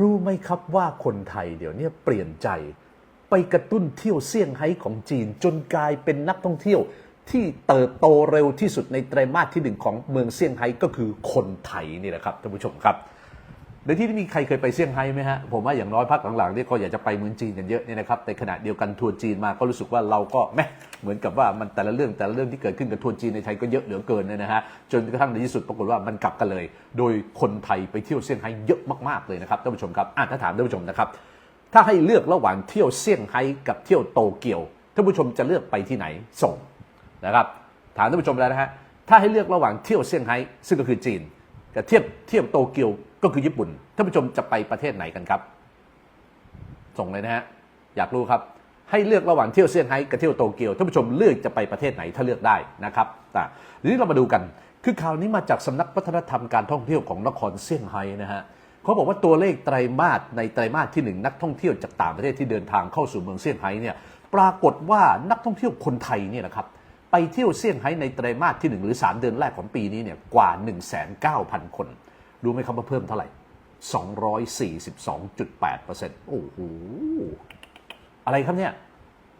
รู้ไหมครับว่าคนไทยเดี๋ยวนี้เปลี่ยนใจ ไปกระตุ้นเที่ยวเซี่ยงไฮ้ของจีน จนกลายเป็นนักท่องเที่ยวที่เติบโตเร็วที่สุดในไตรมาสที่หนึ่งของเมืองเซี่ยงไฮ้ก็คือคนไทยนี่แหละครับท่านผู้ชมครับ ในที่นี้มีใครเคยไปเซี่ยงไฮ้ไหมฮะ ผมว่าอย่างน้อยพักหลังๆนี่ก็อยากจะไปเมืองจีนกันเยอะเนี่ยนะครับแต่ขณะเดียวกันทัวร์จีนมาก็รู้สึกว่าเราก็แม่เหมือนกับว่ามันแต่ละเรื่องแต่ละเรื่องที่เกิดขึ้นกับทัวร์จีนในไทยก็เยอะเหลือเกินเนี่ยนะฮะจนกระทั่งในที่สุดปรากฏว่ามันกลับกันเลย โดยคนไทยไปเที่ยวเซี่ยงไฮ้เยอะมากๆเลยนะครับท่านผู้ชมครับอะถ้าถามท่านผู้ชมนะครับถ้าให้เลือกระหว่างเที่ยวเซี่ยงไฮ้กับเที่ยวโตเกียวท่านผู้ชมจะเลือกไปที่ไหนส่งนะครับถามท่านผู้ชมแล้วนะฮะถ้าให้เลือกระหว่างเที่ยวเซี่ยงไฮ้ซึ่งก็คือจีนกับเทียบเทียบโตเกียว ก็คือญี่ปุ่นท่านผู้ชมจะไปประเทศไหนกันครับ ส่งเลยนะฮะอยากรู้ครับ ให้เลือกระหว่างเที่ยวเซี่ยงไฮ้กับเที่ยวโตเกียวท่านผู้ชมเลือกจะไปประเทศไหนถ้าเลือกได้นะครับแต่ทีนี้เรามาดูกัน คือข่าวนี้มาจากสำนักวัฒนธรรมการท่องเที่ยวของนครเซี่ยงไฮ้นะฮะเขาบอกว่าตัวเลขไตรมาสในไตรมาสที่หนึ่งนักท่องเที่ยวจากต่างประเทศที่เดินทางเข้าสู่เมืองเซี่ยงไฮ้เนี่ยปรากฏว่านักท่องเที่ยวคนไทยเนี่ยนะครับไปเที่ยวเซี่ยงไฮ้ในไตรมาสที่หนึ่งหรือ 3 เดือนแรกของปีนี้เนี่ยกว่า 1,900,000คน รู้ไหมครับว่าเพิ่มเท่าไหร่ 242.8%โอ้โห อะไรครับเนี่ย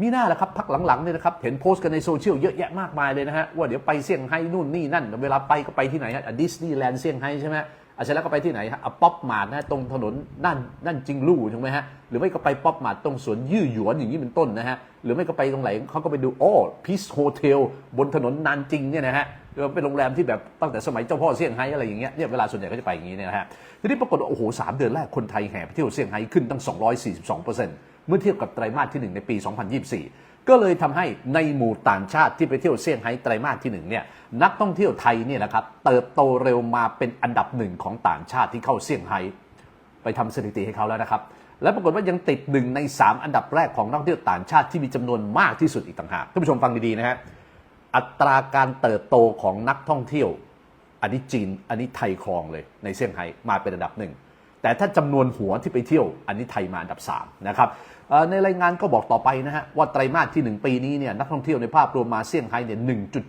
มีหน้าแหละครับ พักหลังๆเนี่ยนะครับ เห็นโพสต์กันในโซเชียลเยอะแยะมากมายเลยนะฮะ ว่าเดี๋ยวไปเซี่ยงไฮ้นู่นนี่นั่น เวลาไปก็ไปที่ไหนฮะดิสนีย์แลนด์เซี่ยงไฮ้ใช่ไหม อาเสร็จแล้วก็ไปที่ไหนฮะป๊อปมาร์ทนะตรงถนนนั่นนั่นจิงลู่ถูกไหมฮะหรือไม่ก็ไปป๊อปมาร์ทตรงสวนยี่หยวนอย่างนี้เป็นต้นนะฮะหรือไม่ก็ไปตรงไหนเขาก็ไปดูโอ้พีซโฮเทลบนถนนนานจริงเนี่ยนะฮะเป็นโรงแรมที่แบบตั้งแต่สมัยเจ้าพ่อเซี่ยงไฮ้อะไรอย่างเงี้ยเนี่ยเวลาส่วนใหญ่ก็จะไปอย่างนี้เนี่ยนะฮะทีนี้ปรากฏว่าโอ้โหสามเดือนแรกคนไทยแห่ไปเที่ยวเซี่ยงไฮ้ขึ้นตั้ง 242%เมื่อเทียบกับไตรมาสที่ 1 ในปี 2024ก็เลยทำให้ในหมู่ต่างชาติที่ไปเที่ยวเซี่ยงไฮ้ไตรมาสที่1เนี่ยนักท่องเที่ยวไทยเนี่ยนะครับเติบโตเร็วมาเป็นอันดับหนึ่งของต่างชาติที่เข้าเซี่ยงไฮ้ไปทำสถิติให้เขาแล้วนะครับ และปรากฏว่ายังติดหนึ่งใน 3 อันดับแรกของนักท่องเที่ยวต่างชาติที่มีจำนวนมากที่สุดอีกต่างหากท่านผู้ชมฟังดีๆนะฮะอัตราการเติบโตของนักท่องเที่ยว อันนี้จีนอันนี้ไทยครองเลยในเซี่ยงไฮ้มาเป็นอันดับหนึ่ง แต่ถ้าจำนวนหัวที่ไปเที่ยวอันนี้ไทยมาอันดับ3นะครับในรายงานก็บอกต่อไปนะฮะว่าไตรมาสที่ 1 ปีนี้เนี่ยนักท่องเที่ยวในภาพรวมมาเซี่ยงไฮ้เนี่ย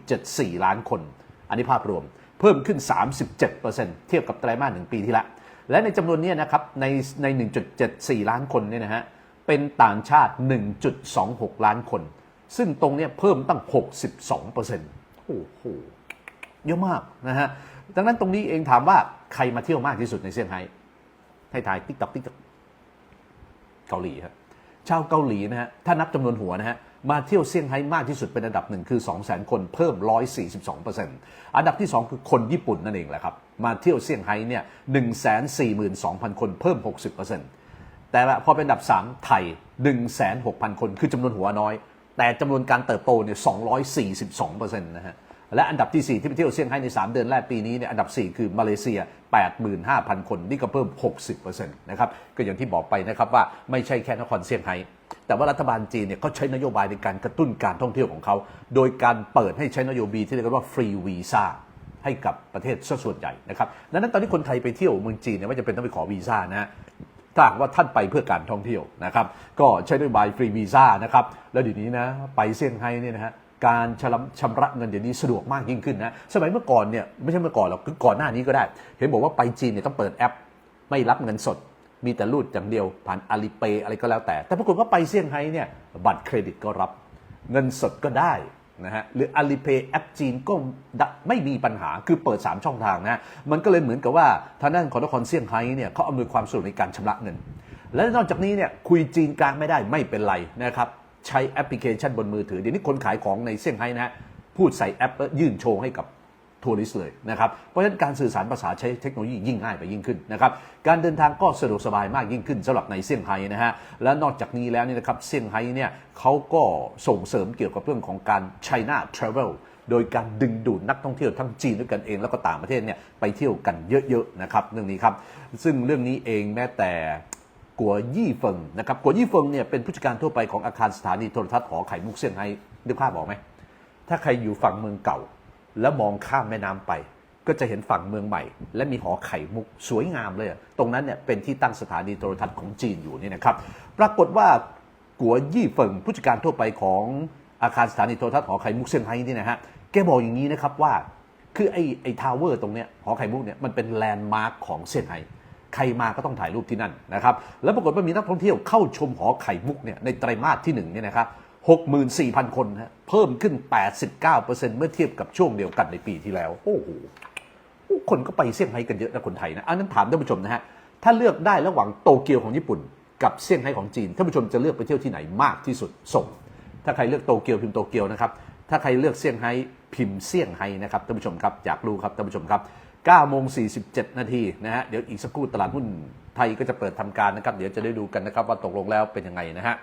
1.74 ล้านคน อันนี้ภาพรวมเพิ่มขึ้น 37%เทียบกับไตรมาสหนึ่งปีที่แล้วและในจำนวนนี้นะครับในใน 1.74 ล้านคนเนี่ยนะฮะเป็นต่างชาติ 1.26 ล้านคน ซึ่งตรงเนี้ยเพิ่มตั้ง 62%โอ้โหเยอะมากนะฮะดังนั้นตรงนี้เองถามว่าใครมาเที่ยวมากที่สุดในเซี่ยงไฮ้ ให้ทายติ๊กตักติ๊กตักเกาหลีครับชาวเกาหลีนะฮะถ้านับจำนวนหัวนะฮะมาเที่ยวเซี่ยงไฮ้มากที่สุดเป็นอันดับหนึ่งคือ 2 0 0 0 0 0 คนเพิ่ม 142%อันดับที่ 2 คือคนญี่ปุ่นนั่นเองแหละครับ มาเที่ยวเซี่ยงไฮ้เนี่ย142,000 คนเพิ่ม 60%แต่ละพอเป็นอันดับ 3 ไทย106,000 คนคือจำนวนหัวน้อย แต่จำนวนการเติบโตเนี่ย242%นะฮะ และอันดับที่ 4 ที่ไปเที่ยวเซี่ยงไฮ้ใน 3 เดือนแรกปีนี้เนี่ยอันดับ 4 คือมาเลเซีย 85,000 คน นี่ก็เพิ่ม 60%นะครับก็อย่างที่บอกไปนะครับว่าไม่ใช่แค่นครเซี่ยงไฮ้แต่ว่ารัฐบาลจีนเนี่ยเขาใช้นโยบายในการกระตุ้นการท่องเที่ยวของเขา โดยการเปิดให้ใช้นโยบายที่เรียกว่าฟรีวีซ่าให้กับประเทศส่วนใหญ่นะครับดังนั้นตอนนี้คนไทยไปเที่ยวเมืองจีนเนี่ยไม่จำเป็นต้องไปขอวีซ่านะถ้าหากว่าท่านไปเพื่อการท่องเที่ยวนะครับ ก็ใช้ด้วยใบฟรีวีซ่านะครับ แล้วเดี๋ยวนี้นะไปเซี่ยงไฮ้เนี่ยนะฮะ การชำชำระเงินเดี๋ยวนี้สะดวกมากยิ่งขึ้นนะสมัยเมื่อก่อนเนี่ยไม่ใช่เมื่อก่อนหรอกคือก่อนหน้านี้ก็ได้ เห็นบอกว่าไปจีนเนี่ยต้องเปิดแอป ไม่รับเงินสด มีแต่รูดอย่างเดียวผ่านอาลีเปอะไรก็แล้วแต่ แต่ปรากฏว่าไปเซี่ยงไฮ้เนี่ยบัตรเครดิตก็รับ เงินสดก็ได้นะฮะหรือ Alipay แอปจีนก็ไม่มีปัญหาคือเปิด 3 ช่องทางนะมันก็เลยเหมือนกับว่าทางด้านของนครเซี่ยงไฮ้เนี่ยเขาอำนวยความสะดวกในการชำระเงิน และนอกจากนี้เนี่ยคุยจีนกลางไม่ได้ไม่เป็นไรนะครับ ใช้แอปพลิเคชันบนมือถือ เดี๋ยวนี้คนขายของในเซี่ยงไฮ้นะฮะพูดใส่แอปยื่นโชว์ให้กับทัวริสเลยนะครับ เพราะฉะนั้นการสื่อสารภาษาใช้เทคโนโลยียิ่งง่ายไปยิ่งขึ้นนะครับ การเดินทางก็สะดวกสบายมากยิ่งขึ้นสำหรับในเซี่ยงไฮ้นะฮะ และนอกจากนี้แล้วนี่นะครับเซี่ยงไฮ้เนี่ยเขาก็ส่งเสริมเกี่ยวกับเรื่องของการ China Travel โดยการดึงดูดนักท่องเที่ยวทั้งจีนด้วยกันเองแล้วก็ต่างประเทศเนี่ยไปเที่ยวกันเยอะๆนะครับเรื่องนี้ครับ ซึ่งเรื่องนี้เองแม้แต่ กัวยี่เฟิงนะครับกัวยี่เฟิงเนี่ยเป็นผู้จัดการทั่วไปของอาคารสถานีโทรทัศน์หอไข่มุกเซี่ยงไฮ้นึกภาพออกไหมถ้าใครอยู่ฝั่งเมืองเก่า แล้วมองข้ามแม่น้ำไป ก็จะเห็นฝั่งเมืองใหม่ และมีหอไข่มุกสวยงามเลยอะตรงนั้นเนี่ยเป็นที่ตั้งสถานีโทรทัศน์ของจีนอยู่นี่นะครับปรากฏว่ากัวยี่เฟิงผู้จัดการทั่วไปของอาคารสถานีโทรทัศน์หอไข่มุกเซี่ยงไฮ้นี่นะฮะแกบอกอย่างนี้นะครับว่าคือไอ้ไอ้ทาวเวอร์ตรงเนี้ยหอไข่มุกเนี่ยมันเป็นแลนด์มาร์คของเซี่ยงไฮ้ ใครมาก็ต้องถ่ายรูปที่นั่นนะครับ แล้วปรากฏว่ามีนักท่องเที่ยวเข้าชมหอไข่มุกเนี่ยในไตรมาสที่1เนี่ยนะครับ64,000 คนนะฮะเพิ่มขึ้น 89%เมื่อเทียบกับช่วงเดียวกันในปีที่แล้ว โอ้โหคนก็ไปเซี่ยงไฮ้กันเยอะนะคนไทยนะอันนั้นถามท่านผู้ชมนะฮะถ้าเลือกได้ระหว่างโตเกียวของญี่ปุ่น กับเซี่ยงไฮ้ของจีนท่านผู้ชมจะเลือกไปเที่ยวที่ไหนมากที่สุดส่ง ถ้าใครเลือกโตเกียวพิมพ์โตเกียวนะครับถ้าใครเลือกเซี่ยงไฮ้พิมพ์เซี่ยงไฮ้นะครับท่านผู้ชมครับอยากรู้ครับท่านผู้ชมครับ 9โมง47 นาทีนะฮะ เดี๋ยวอีกสักครู่ตลาดหุ้นไทยก็จะเปิดทำการนะครับ เดี๋ยวจะได้ดูกันนะครับว่าตกลงแล้วเป็นยังไงนะฮะ